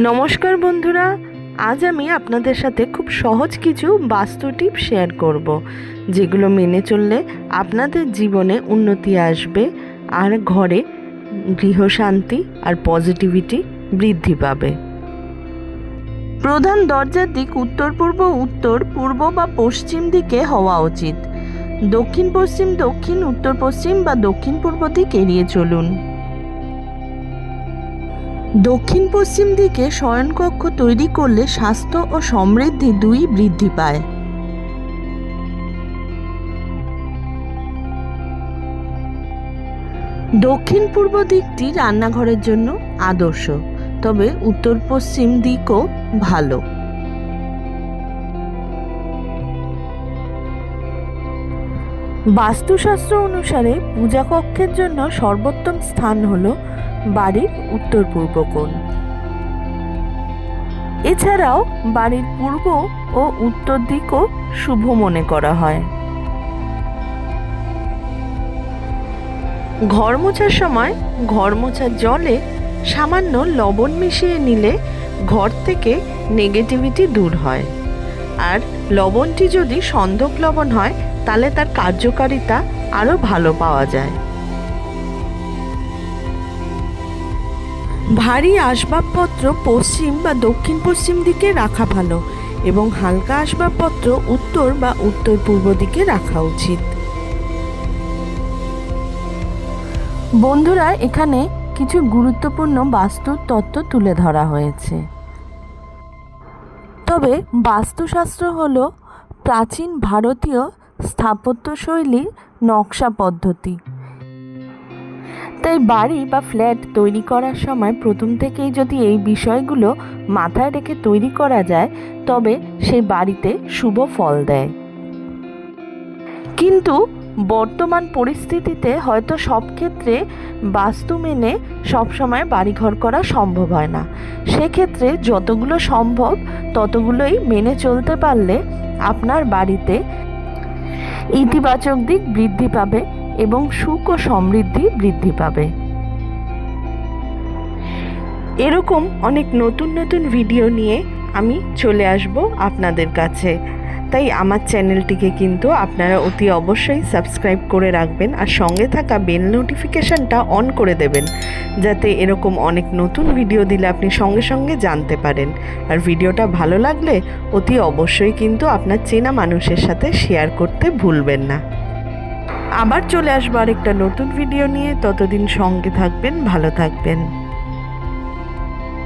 নমস্কার বন্ধুরা, আজ আমি আপনাদের সাথে খুব সহজ কিছু বাস্তু টিপ শেয়ার করব, যেগুলো মেনে চললে আপনাদের জীবনে উন্নতি আসবে আর ঘরে গৃহশান্তি আর পজিটিভিটি বৃদ্ধি পাবে। প্রধান দরজার দিক উত্তর পূর্ব উত্তর পূর্ব বা পশ্চিম দিকে হওয়া উচিত। দক্ষিণ পশ্চিম দক্ষিণ উত্তর পশ্চিম বা দক্ষিণ পূর্ব দিক এড়িয়ে চলুন। দক্ষিণ পশ্চিম দিকে শয়নকক্ষ তৈরি করলে স্বাস্থ্য ও সমৃদ্ধি দুই বৃদ্ধি পায়। দক্ষিণ পূর্ব দিকটি রান্নাঘরের জন্য আদর্শ, তবে উত্তর পশ্চিম দিকও ভালো। বাস্তুশাস্ত্র অনুসারে পূজা কক্ষের জন্য সর্বোত্তম স্থান হল বাড়ির উত্তর পূর্ব কোণ। এছাড়াও বাড়ির পূর্ব ও উত্তর দিকও শুভ মনে করা হয়। ঘর মোছার সময় ঘর মোছার জলে সামান্য লবণ মিশিয়ে নিলে ঘর থেকে নেগেটিভিটি দূর হয়। আর লবণটি যদি সন্ধক লবণ হয় তাহলে তার কার্যকারিতা আরও ভালো পাওয়া যায়। ভারী আসবাবপত্র পশ্চিম বা দক্ষিণ পশ্চিম দিকে রাখা ভালো এবং হালকা আসবাবপত্র উত্তর বা উত্তর পূর্ব দিকে রাখা উচিত। বন্ধুরা, এখানে কিছু গুরুত্বপূর্ণ বাস্তু তত্ত্ব তুলে ধরা হয়েছে। তবে বাস্তুশাস্ত্র হল প্রাচীন ভারতীয় স্থাপত্যশৈলীর নকশা পদ্ধতি। তাই বাড়ি বা ফ্ল্যাট তৈরি করার সময় প্রথম থেকেই যদি এই বিষয়গুলো মাথায় রেখে তৈরি করা যায়, তবে সেই বাড়িতে শুভ ফল দেয়। কিন্তু বর্তমান পরিস্থিতিতে হয়তো সব ক্ষেত্রে বাস্তু মেনে সবসময় বাড়িঘর করা সম্ভব হয় না। সেক্ষেত্রে যতগুলো সম্ভব ততগুলোই মেনে চলতে পারলে আপনার বাড়িতে ইতিবাচক দিক বৃদ্ধি পাবে এবং সুখ ও সমৃদ্ধি বৃদ্ধি পাবে। এরকম অনেক নতুন নতুন ভিডিও নিয়ে আমি চলে আসব আপনাদের কাছে। তাই আমার চ্যানেলটিকে কিন্তু আপনারা অতি অবশ্যই সাবস্ক্রাইব করে রাখবেন আর সঙ্গে থাকা বেল নোটিফিকেশানটা অন করে দেবেন, যাতে এরকম অনেক নতুন ভিডিও দিলে আপনি সঙ্গে সঙ্গে জানতে পারেন। আর ভিডিওটা ভালো লাগলে অতি অবশ্যই কিন্তু আপনার চেনা মানুষের সাথে শেয়ার করতে ভুলবেন না। আবার চলে আসব আরেকটা নতুন ভিডিও নিয়ে। ততদিন সঙ্গে থাকবেন, ভালো থাকবেন।